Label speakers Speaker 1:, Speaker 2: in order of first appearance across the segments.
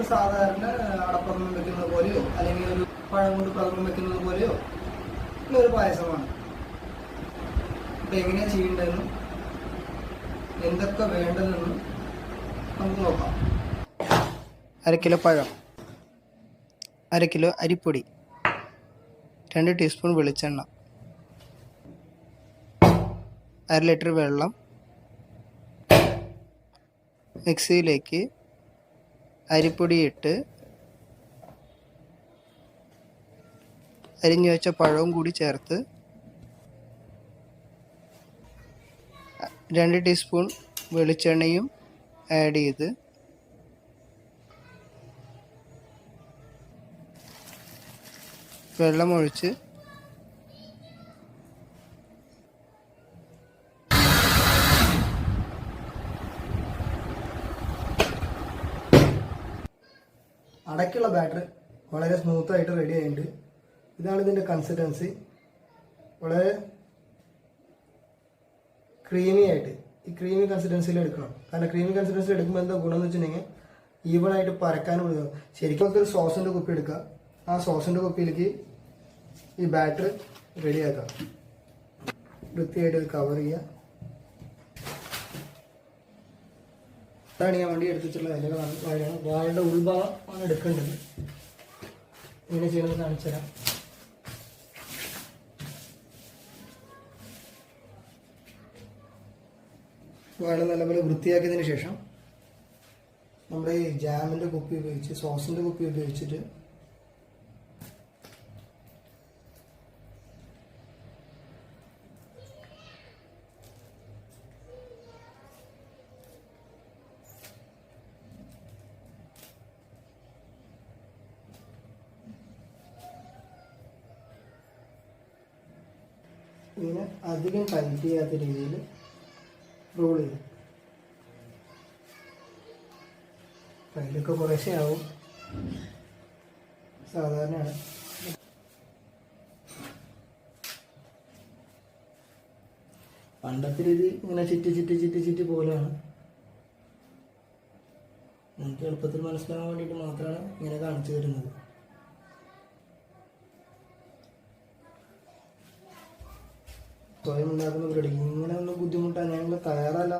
Speaker 1: നമ്മൾ സാധാരണ അടപ്രഥമം വെക്കുന്നത് പോലെയോ അല്ലെങ്കിൽ ഒരു പഴം കൊണ്ട് പകർന്നു വെക്കുന്നത് പോലെയോ ഒരു പായസമാണ്. അപ്പം എങ്ങനെയാണ് ചെയ്യേണ്ടതെന്നും എന്തൊക്കെ വേണ്ടതെന്നും നമുക്ക് നോക്കാം. അര കിലോ പഴം അര കിലോ അരിപ്പൊടി രണ്ട് ടീസ്പൂൺ വെളിച്ചെണ്ണ അര ലിറ്റർ വെള്ളം മിക്സിയിലേക്ക് അരിപ്പൊടി ഇട്ട് അരിഞ്ഞു വെച്ച പഴവും കൂടി ചേർത്ത് രണ്ട് ടീസ്പൂൺ വെളിച്ചെണ്ണയും ആഡ് ചെയ്ത് വെള്ളമൊഴിച്ച് അടയ്ക്കുള്ള ബാറ്റർ വളരെ സ്മൂത്തായിട്ട് റെഡി ആയിട്ടുണ്ട്. ഇതാണ് ഇതിന്റെ കൺസിസ്റ്റൻസി വളരെ ക്രീമി ആയിട്ട്. ഈ ക്രീമി കൺസിസ്റ്റൻസിയിൽ എടുക്കണം. കാരണം ക്രീമി കൺസിസ്റ്റൻസിൽ എടുക്കുമ്പോൾ എന്താ ഗുണം എന്ന് വെച്ചിട്ടുണ്ടെങ്കിൽ ഈവൺ ആയിട്ട് പരക്കാനും കൊടുക്കുക ശരിക്കും നമുക്ക് ഒരു സോസിന്റെ കുപ്പി എടുക്കുക ആ സോസിന്റെ കുപ്പിയിലേക്ക് ഈ ബാറ്റർ റെഡിയാക്കാം വൃത്തിയായിട്ട് കവർ ചെയ്യുക ഇതാണ് ഞാൻ വണ്ടി എടുത്തിട്ടുള്ള വിലകളാണ് വാഴയാണ് വാഴയുടെ ഉൾഭാഗം ആണ് എടുക്കേണ്ടത്. ഇങ്ങനെ ചെയ്യുന്നത് കാണിച്ചു തരാം. വാഴ നല്ലപോലെ വൃത്തിയാക്കിയതിന് ശേഷം നമ്മുടെ ഈ ജാമിന്റെ കുപ്പി ഉപയോഗിച്ച് സോസിന്റെ കുപ്പി ഉപയോഗിച്ചിട്ട് ഇങ്ങനെ അധികം ടൈറ്റ് ചെയ്യാത്ത രീതിയിൽ റോൾ ചെയ്യും. കയ്യിലൊക്കെ കുറേശ്ശേ ആവും. സാധാരണയാണ്. പണ്ടത്തെ രീതി ഇങ്ങനെ ചിറ്റി ചിറ്റി ചിറ്റി ചിറ്റി പോലെയാണ് നമുക്ക് എളുപ്പത്തിൽ മനസ്സിലാകാൻ വേണ്ടിയിട്ട് മാത്രമാണ് ഇങ്ങനെ കാണിച്ചു തരുന്നത്. സ്വയം ഉണ്ടാക്കുന്ന പരിപാടി. ഇങ്ങനെ ഒന്നും ബുദ്ധിമുട്ടാൻ ഞങ്ങൾ തയ്യാറല്ല.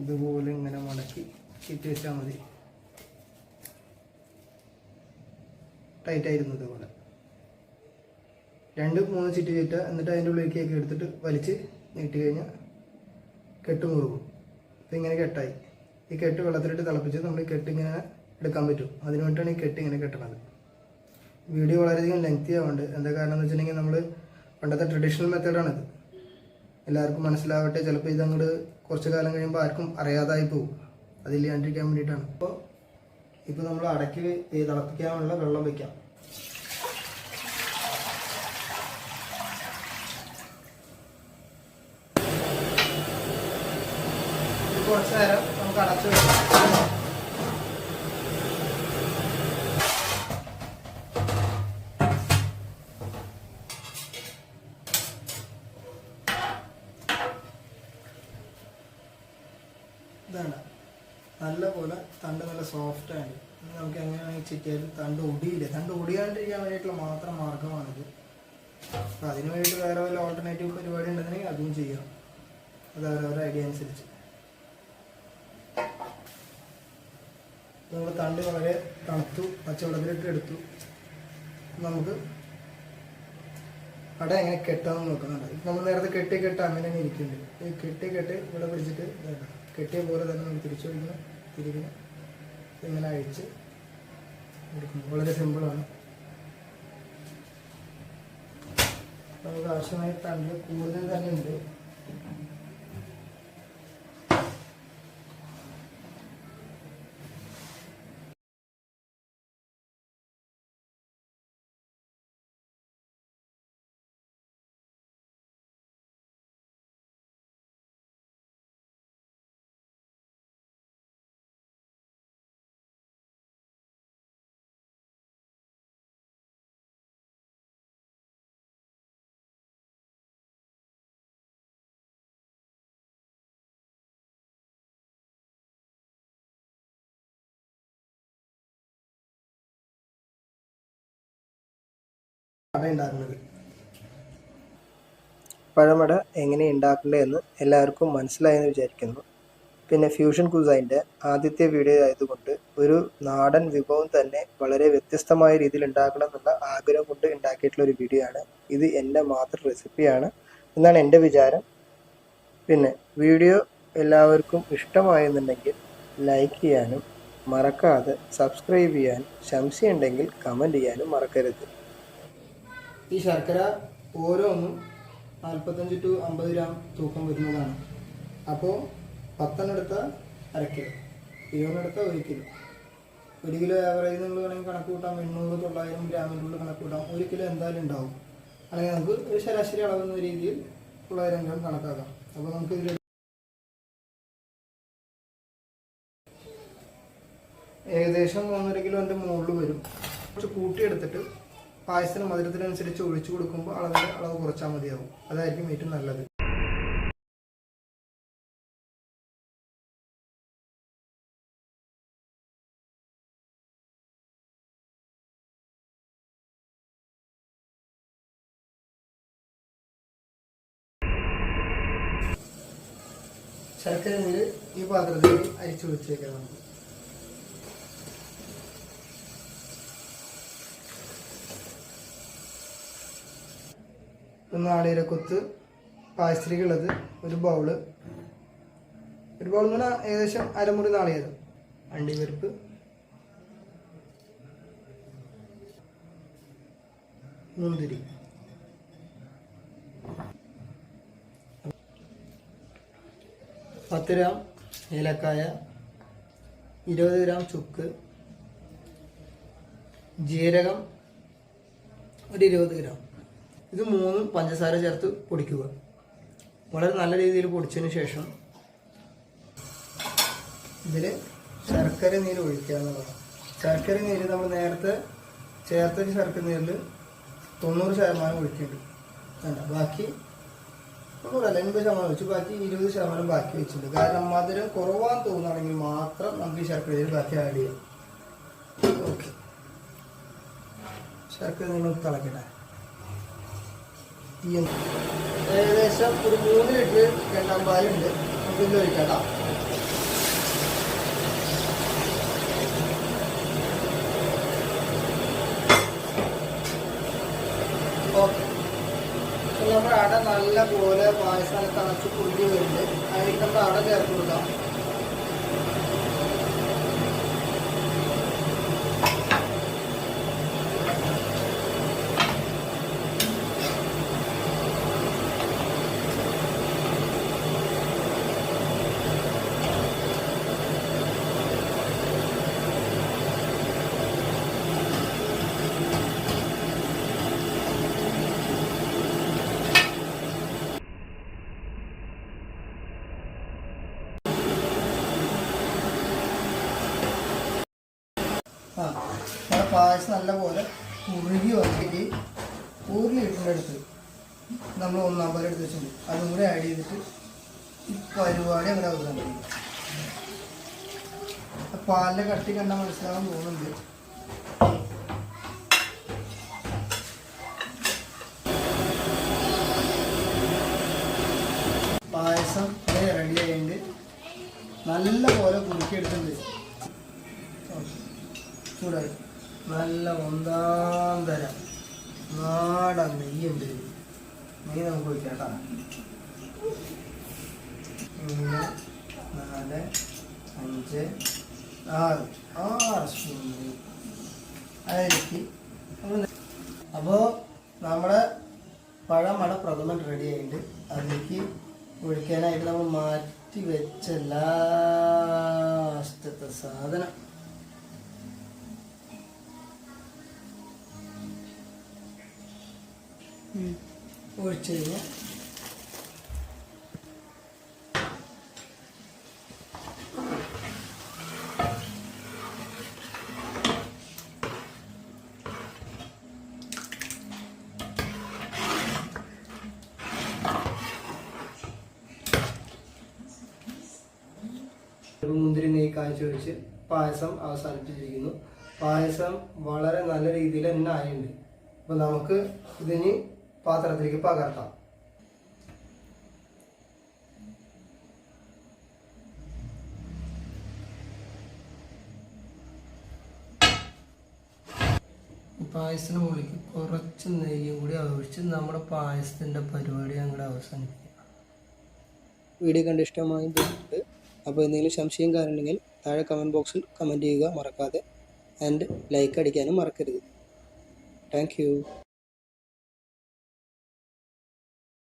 Speaker 1: ഇതുപോലെ ഇങ്ങനെ മടക്കി ചുറ്റി വെച്ചാൽ മതി. ടൈറ്റ് ആയിരുന്നു ഇതുപോലെ. രണ്ട് മൂന്ന് ചിറ്റ് ചുറ്റുക എന്നിട്ട് അതിന്റെ ഉള്ളിലേക്കൊക്കെ എടുത്തിട്ട് വലിച്ച് നീട്ടി കഴിഞ്ഞാൽ കെട്ട് മുറുകും അപ്പം ഇങ്ങനെ കെട്ടായി. ഈ കെട്ട് വെള്ളത്തിലിട്ട് തിളപ്പിച്ച് നമ്മൾ ഈ കെട്ട് ഇങ്ങനെ എടുക്കാൻ പറ്റും. അതിനുവേണ്ടിയാണ് ഈ കെട്ട് ഇങ്ങനെ കെട്ടണത്. വീഡിയോ വളരെയധികം ലെങ്തി ആവുന്നുണ്ട് എന്താ കാരണം എന്ന് വെച്ചിട്ടുണ്ടെങ്കിൽ നമ്മൾ പണ്ടത്തെ ട്രഡീഷണൽ മെത്തേഡാണിത് എല്ലാവർക്കും മനസ്സിലാവട്ടെ. ചിലപ്പോൾ ഇതങ്ങോട്ട് കുറച്ച് കാലം കഴിയുമ്പോൾ ആർക്കും അറിയാതായി പോകും. അതില്ലാണ്ടിരിക്കാൻ വേണ്ടിയിട്ടാണ്. അപ്പോൾ ഇപ്പോൾ നമ്മൾ അടയ്ക്ക് ഈ തിളപ്പിക്കാനുള്ള വെള്ളം വയ്ക്കാം കുറച്ച് നേരം നമുക്ക് അടച്ചു വെക്കാം. ഇതാണ്. നല്ലപോലെ തണ്ട് നല്ല സോഫ്റ്റ് ആണ്. നമുക്ക് എങ്ങനെയാണെങ്കിൽ ചിറ്റിയാലും തണ്ട് ഒടിയില്ല. തണ്ട് ഒടിയാണ്ടിരിക്കാൻ വേണ്ടിയിട്ടുള്ള മാത്രം മാർഗമാണിത്. അപ്പം അതിന് വേണ്ടിയിട്ട് വേറെ വല്ല ഓൾട്ടർനേറ്റീവ് പരിപാടി ഉണ്ടെന്നുണ്ടെങ്കിൽ അതും ചെയ്യാം. അത് അവരവരുടെ ഐഡിയ അനുസരിച്ച്. നമ്മൾ തണ്ട് വളരെ തണുത്തു പച്ചവെള്ളത്തിലിട്ട് എടുത്തു. നമുക്ക് അട എങ്ങനെ കെട്ടാമെന്ന് നോക്കുന്നുണ്ട്. നമ്മൾ നേരത്തെ കെട്ടി കെട്ട അങ്ങനെ ഇരിക്കുന്നുണ്ട്. ഈ കെട്ടി കെട്ടി ഇവിടെ പിടിച്ചിട്ട്. കെട്ടിയ പോലെ തന്നെ നമുക്ക് തിരിച്ചു പിടിക്കണം തിരിക്കണം ഇങ്ങനെ അഴിച്ച് എടുക്കുന്നു. വളരെ സിമ്പിളാണ്. നമുക്ക് ആവശ്യമായ തണ്ട് കൂടുതൽ തന്നെ ഉണ്ട്. അട ഉണ്ടാക്കുന്നത് പഴമട എങ്ങനെ ഉണ്ടാക്കേണ്ടതെന്ന് എല്ലാവർക്കും മനസ്സിലായെന്ന് വിചാരിക്കുന്നു. പിന്നെ ഫ്യൂഷൻ കുസൈന്റെ ആദ്യത്തെ വീഡിയോ ആയതുകൊണ്ട് ഒരു നാടൻ വിഭവം തന്നെ വളരെ വ്യത്യസ്തമായ രീതിയിൽ ഉണ്ടാക്കണം എന്നുള്ള ആഗ്രഹം കൊണ്ട് ഉണ്ടാക്കിയിട്ടുള്ള ഒരു വീഡിയോ ആണ്. ഇത് എന്റെ മാത്രം റെസിപ്പിയാണ് എന്നാണ് എന്റെ വിചാരം. പിന്നെ വീഡിയോ എല്ലാവർക്കും ഇഷ്ടമായെന്നുണ്ടെങ്കിൽ ലൈക്ക് ചെയ്യാനും മറക്കാതെ സബ്സ്ക്രൈബ് ചെയ്യാനും സംശയമുണ്ടെങ്കിൽ കമന്റ് ചെയ്യാനും മറക്കരുത്. ഈ ശർക്കര ഓരോന്നും നാൽപ്പത്തഞ്ച് ടു അമ്പത് ഗ്രാം തൂക്കം വരുന്നതാണ്. അപ്പോൾ പത്തെണ്ണെടുത്ത അര കിലോ ഇരുപതെണ്ണം എടുത്താൽ ഒരു കിലോ ഒരു കിലോ ആവറേജ് നിങ്ങൾ വേണമെങ്കിൽ കണക്ക് കൂട്ടാം. എണ്ണൂറ് തൊള്ളായിരം ഗ്രാമിന്റെ ഉള്ളിൽ കണക്ക് കൂട്ടാം. ഒരു കിലോ എന്തായാലും ഉണ്ടാവും. അല്ലെങ്കിൽ നമുക്ക് ഒരു ശരാശരി അളവെന്ന രീതിയിൽ തൊള്ളായിരം ഗ്രാം കണക്കാക്കാം. അപ്പോൾ നമുക്ക് ഇതിൽ ഏകദേശം മൂന്നര കിലോന്റെ മുകളിൽ വരും. കുറച്ച് കൂട്ടിയെടുത്തിട്ട് പായസത്തിന് മധുരത്തിനനുസരിച്ച് ഒഴിച്ചു കൊടുക്കുമ്പോൾ അളവിന്റെ അളവ് കുറച്ചാൽ മതിയാവും. അതായിരിക്കും ഏറ്റവും നല്ലത്. ശർക്കര നീര് ഈ പാത്രത്തിൽ അരിച്ചു വെച്ചേക്കാം നമുക്ക് ഒരു കൊത്ത് പായസത്തിലേക്കുള്ളത് ഒരു ബൗൾ. ഒരു ബൗൾ എന്ന് പറഞ്ഞാൽ ഏകദേശം അരമുറി നാളികേരം. അണ്ടിപ്പരിപ്പ്. മുന്തിരി. പത്ത് ഗ്രാം ഏലക്കായ ഇരുപത് ഗ്രാം ചുക്ക് ജീരകം ഒരു ഇരുപത് ഗ്രാം. ഇത് മൂന്നും പഞ്ചസാര ചേർത്ത് പൊടിക്കുക. വളരെ നല്ല രീതിയിൽ പൊടിച്ചതിന് ശേഷം ഇതിൽ ശർക്കര നീര് ഒഴിക്കുക എന്നുള്ളതാണ്. ശർക്കര നീര് നമ്മൾ നേരത്തെ ചേർത്ത ശർക്കര നീരിൽ തൊണ്ണൂറ് ശതമാനം ഒഴിക്കുന്നുണ്ട് വേണ്ട ബാക്കി തൊണ്ണൂറല്ല എൺപത് ശതമാനം വെച്ചു ബാക്കി ഇരുപത് ശതമാനം ബാക്കി വെച്ചിട്ടുണ്ട്. കാരണം മധുരം കുറവാൻ തോന്നുകയാണെങ്കിൽ മാത്രം നമുക്ക് ഈ ശർക്കര നീര് ബാക്കി ആഡ് ചെയ്യാം. ഓക്കെ. ശർക്കര നീര് തിളക്കട്ടെ. ഏകദേശം ഒരു മൂന്ന് ലിറ്റർ രണ്ടാം പാലുണ്ട്. നമുക്ക് ഒഴിക്കാം നമ്മുടെ അട നല്ല പായസം തണച്ച് കുടിക്കുന്നുണ്ട് വരുന്നുണ്ട്. അതിലേക്ക് നമ്മുടെ അട ചേർത്ത് കൊടുക്കാം ആ നല്ലപോലെ കുറുകി വന്നിട്ട് ഒരു ലിറ്ററിന്റെ അടുത്ത് നമ്മൾ ഒന്നാം പോലെ എടുത്ത് വെച്ചിട്ടുണ്ട്. അതും കൂടെ ആഡ് ചെയ്തിട്ട് ഈ പരിപാടി അങ്ങനെ അവസാനിപ്പിക്കും. പാലിന്റെ കട്ടി കണ്ടാൽ മനസ്സിലാവാൻ തോന്നുന്നുണ്ട്. പായസം റെഡി ആയിട്ട് നല്ല പോലെ കുറുക്കിയെടുത്തിട്ടുണ്ട് ചൂടായി. നല്ല ഒന്നാം തരം. നാടൻ ഇതിൽ. നെയ്യ് നമുക്ക് ഒഴിക്കാം കേട്ടോ മൂന്ന് നാല് അഞ്ച് ആറ്. ആറ് സ്പൂൺ നെയ്യ്. അതിലേക്ക് അപ്പോൾ നമ്മുടെ പഴമട പ്രഥമൻ റെഡി ആയിട്ടുണ്ട്. അതിലേക്ക് ഒഴിക്കാനായിട്ട് നമ്മൾ മാറ്റി വെച്ച ലാസ്റ്റത്തെ സാധനം. ഒഴിച്ച് മുന്തിരി നെയ്യ് കാഴ്ച വെച്ച് പായസം അവസാനിപ്പിച്ചിരിക്കുന്നു. പായസം വളരെ നല്ല രീതിയിൽ തന്നെ ആയിട്ടുണ്ട്. അപ്പോൾ നമുക്ക് ഇതിനി പാത്രത്തിലേക്ക് പകർത്താം. പായസത്തിന് മുകളിലേക്ക് കുറച്ച് നെയ്യും കൂടി ഒഴിച്ച് നമ്മുടെ പായസത്തിന്റെ പരിപാടി ഞങ്ങളുടെ അവസാനിപ്പിക്കുക വീഡിയോ കണ്ട് ഇഷ്ടമായി അപ്പോൾ എന്തെങ്കിലും സംശയം കാര്യമുണ്ടെങ്കിൽ താഴെ കമന്റ് ബോക്സിൽ കമന്റ് ചെയ്യുക മറക്കാതെ. ആൻഡ് ലൈക്ക് അടിക്കാനും മറക്കരുത്. താങ്ക്